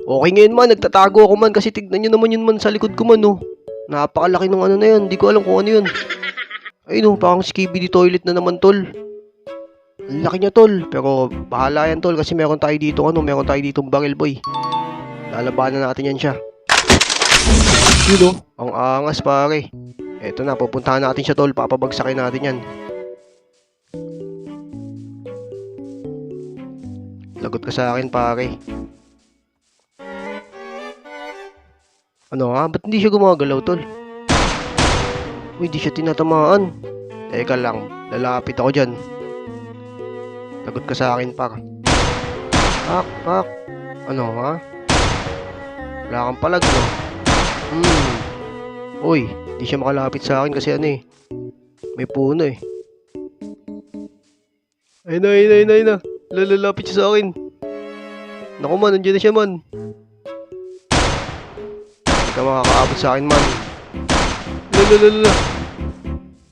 Okay ngayon man, nagtatago ako man kasi tignan nyo naman yun man sa likod ko man oh. Napakalaki ng ano na yun, di ko alam kung ano yun. Ayun oh, parang skibidi toilet na naman tol. Ang laki niya tol, pero bahala yan tol kasi meron tayo dito ano, meron tayo dito barrel boy. Lalabanan natin yan siya. Yun oh, ang angas pare. Eto na, pupuntahan natin siya tol, papabagsakin natin yan. Lagot ka sa akin pare. Ano nga? Ba't hindi siya gumagalaw, tol? Uy, di siya tinatamaan. Teka lang, lalapit ako dyan. Lagot ka sa akin, par. Pak, pak. Ano, ha? Wala kang palag, no? Hmm. Uy, di siya makalapit sa akin kasi ano eh. May puno eh. Ayun na, ayun na, ayun na, ayun na. Lalalapit siya sa akin. Naku man, nandiyan na siya man. Hindi ka makakaabot sa akin man. Lalalala.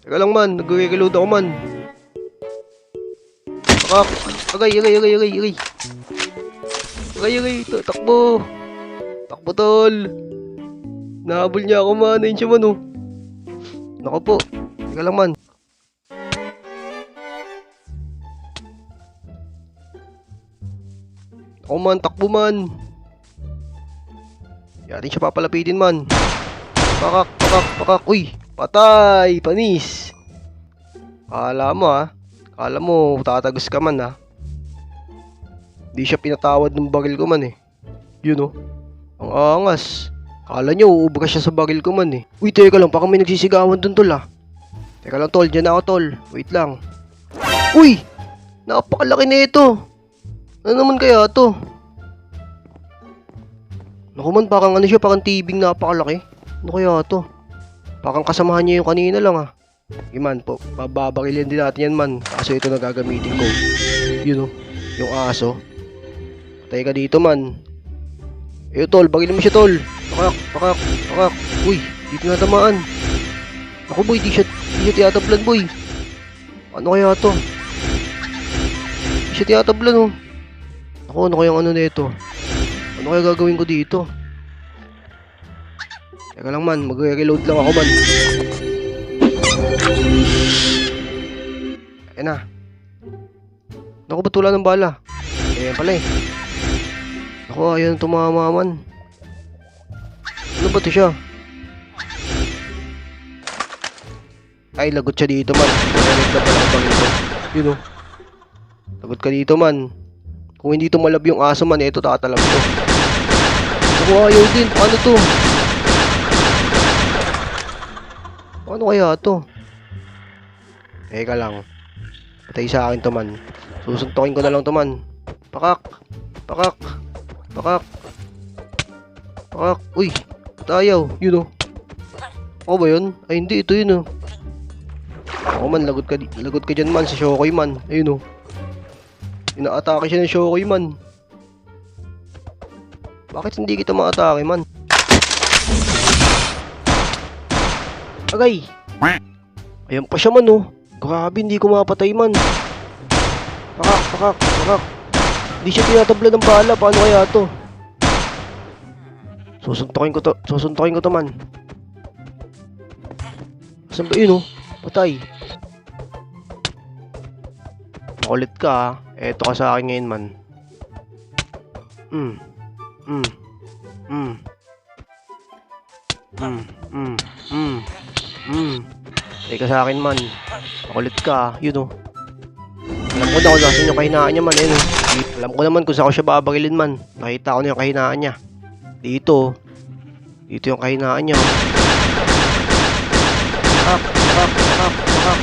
Teka lang man, nag-reload ako man. Pakak. Agay, agay, agay, agay, agay. Agay, agay, ta- takbo. Takbo tol. Nahabol niya ako man, ayun siya man oh. Naku po. Teka lang man. Ako man, takbo man. Yatin siya papalapitin man. Pakak, pakak, pakak. Uy, patay, panis. Kala mo ha. Kala mo, tatagos ka man ha. Di siya pinatawad ng baril ko man eh. Yun oh. Ang angas. Kala nyo, uubra siya sa baril ko man eh. Uy, teka lang, baka may nagsisigawan dun tol ah. Teka lang tol, dyan ako tol. Wait lang. Uy! Napakalaki na ito. Ano naman kaya to? Naku man, parang ano siya, parang tibing napakalaki. Ano kaya to? Parang kasamahan niya yung kanina lang ah. Iman po, bababarilin din natin yan man. Kaso ito na gagamitin ko. Yun oh, yung aso. Patay ka dito man. Eh tol, barilin mo siya tol. Pakak, pakak, pakak. Uy, dito na tamaan. Ako boy, di siya, di siya tiyatablan boy. Ano kaya to? Di siya tiyatablan oh. Ako, ano kayang ano nito? Ano kaya gagawin ko dito? Teka lang man, magre-reload lang ako man. Ayan na. Naku, ba't wala ng bala? Ayan pala eh. Naku, ayaw na tumama man. Ano ba to siya? Ay, lagot siya dito man. Narinig na pala ang ito. Yun oh. Lagot ka dito man. Kung hindi tumalab yung aso man, ito tatalab to. Ayaw din. Paano to? Paano kaya to? Teka lang. Patay sa akin to man. Susuntokin ko na lang to man. Pakak! Pakak! Pakak! Pakak! Uy! Tayaw! Yun oh. Ako ba yun? Ay hindi, ito yun oh. Ako man, lagot ka, lagot ka dyan man sa Shokoy man. Ayun oh. Inaatake siya ng Shokoy man. Bakit hindi kita maatake man? Agay! Ayan pa siya man oh. Grabe, hindi ko mapatay man. Pakak, pakak, pakak. Hindi siya tinatabla ng bala. Paano kaya to? Susuntokin ko to. Susuntokin ko to man. Saan ba yun oh? Patay. Makulit ka ah. Eto ka sa akin ngayon man. Mm. Mm. Mm. Mm. Mm. Mm. Mm. Teka sa akin man. Makulit ka, yun oh. Alam ko na kung nasan yung kahinaan niya man, eh. Alam ko naman kung saan ko siya babarilin man. Nakita ko na yung kahinaan niya. Dito. oh. Dito yung kahinaan niya. pakak, pakak, pakak.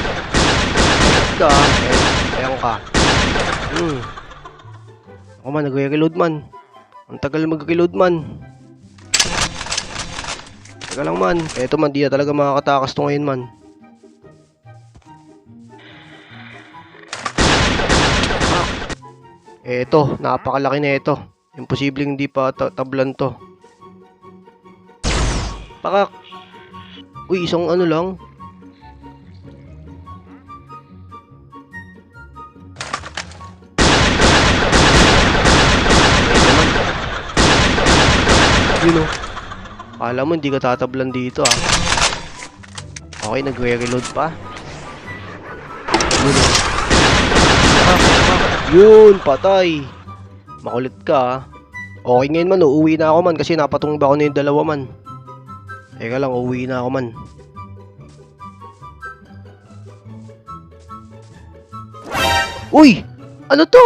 Makulit ka, ah. Eh, ayan ka. Hmm. Ako man, nagre-reload man. Ang tagal mag-reload man. Teka lang man. Eto man, di na talaga makakatakas to ngayon man. Eto, napakalaki na ito. Imposibleng hindi pa ta- tablan to. Pakak! Uy, isang ano lang. Kala mo hindi ka tatablan dito ah. Okay, nagre-reload pa. Yun o. Ah, Yun, patay. Makulit ka ah. Okay ngayon man, uuwi na ako man kasi napatumba ko na yung dalawa man. Teka lang, uuwi na ako man. Uy! Ano to?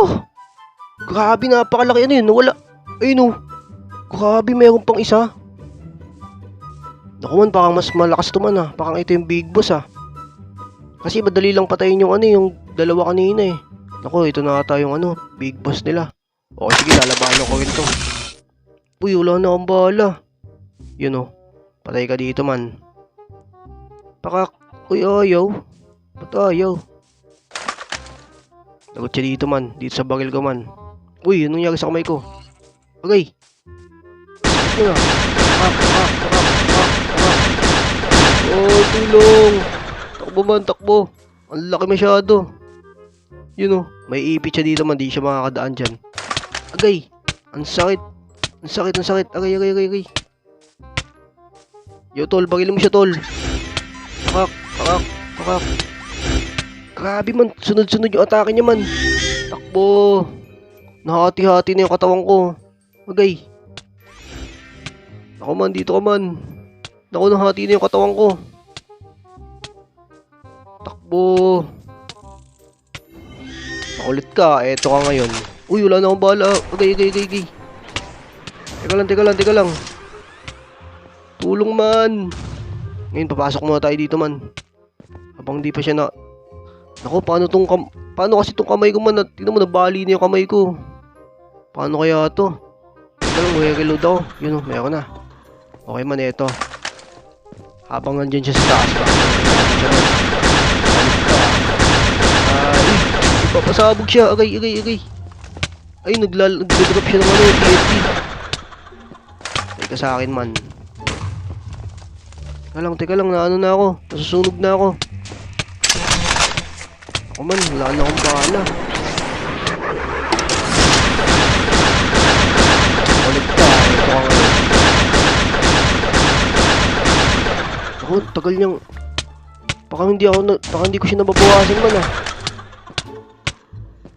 Grabe, napakalaki ano yun. Wala. Ayun oh. Grabe, meron pang isa. Naku man, parang mas malakas to man ah. Parang ito yung big boss ah. Kasi madali lang patayin yung ano yung dalawa kanina eh. Naku, ito na ata yung ano, big boss nila. Okay, sige, lalabanan ko rin to. Uy, wala na akong bala. Yun oh. Patay ka dito man. Pakak. Uy, ayaw. Ba't ayaw? Lagot siya dito man. Dito sa baril ko man. Uy, anong nangyari sa kamay ko? Okay. Pakak, pakak, pakak, pakak, pakak. Oh, tulong. Takbo man, takbo. Ang laki masyado. Yun oh. May ipit siya dito man. Di siya makakadaan dyan. Agay. Ang sakit. Ang sakit, ang sakit. Agay, agay, agay, agay. Yo, tol. Bagilin mo siya, tol. Pakak, pakak, pakak. Grabe man. Sunod-sunod yung atake niya man. Takbo. Nahati-hati na yung katawan ko. Agay. Ako man, dito ka man. Naku, nahati na yung katawan ko. Takbo. Makulit ka. Eto ka ngayon. Uy, wala na akong bala. Agay, agay, agay, agay. Teka lang, teka lang, teka lang. Tulong man. Ngayon, papasok muna tayo dito man. Habang di pa siya na... Naku, paano tong kam... Paano kasi tong kamay ko man? Tingnan mo, nabali na yung kamay ko. Paano kaya to? Teka lang, may reload ako. Yun o, meron na. Okay man, eto. Habang nandyan siya sa taas. Ay, ipapasabog siya. Agay, agay, agay. Ay, naglal nagdodrop siya ng ano, TNT. Teka sa akin man. Teka lang, teka lang, naano na ako. Nasusunog na ako. Ako man, wala na akong bahala. Ulit ka, ito ka ngayon. Ako, tagal niyang... Baka hindi ako na... Baka hindi ko siya nababawasan man ah.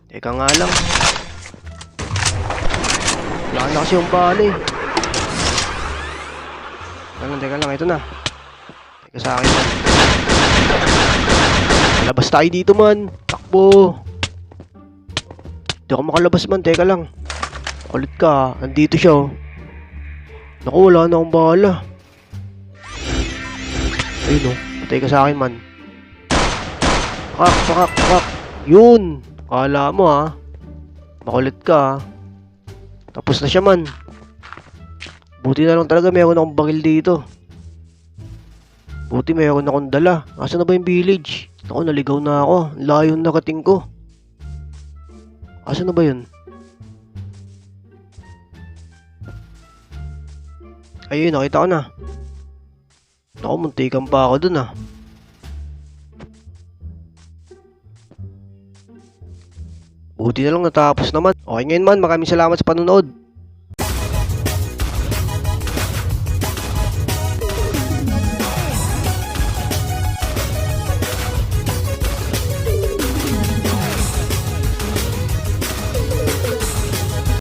Teka nga lang. Wala na kasi yung bala eh. Teka lang. Ito na. Teka sa akin man. Malabas tayo dito man. Takbo. Hindi ako makalabas man. Teka lang. Kulit ka. Nandito siya oh. Naku, wala na akong bahala. Ayun oh. Patay ka sa akin man. Pakak, pakak, pakak. Yun. Kala mo ha. Makulit ka ha. Tapos na siya man. Buti na lang talaga meron akong bagil dito. Buti meron akong dala. Asa na ba yung village? Ako, naligaw na ako. Layo ng nakating ko. Asa na ba yun? Ayun, nakita ko na. Ako, muntikan pa ako dun ah. Buti na lang natapos naman. Okay ngayon man, maraming salamat sa panonood.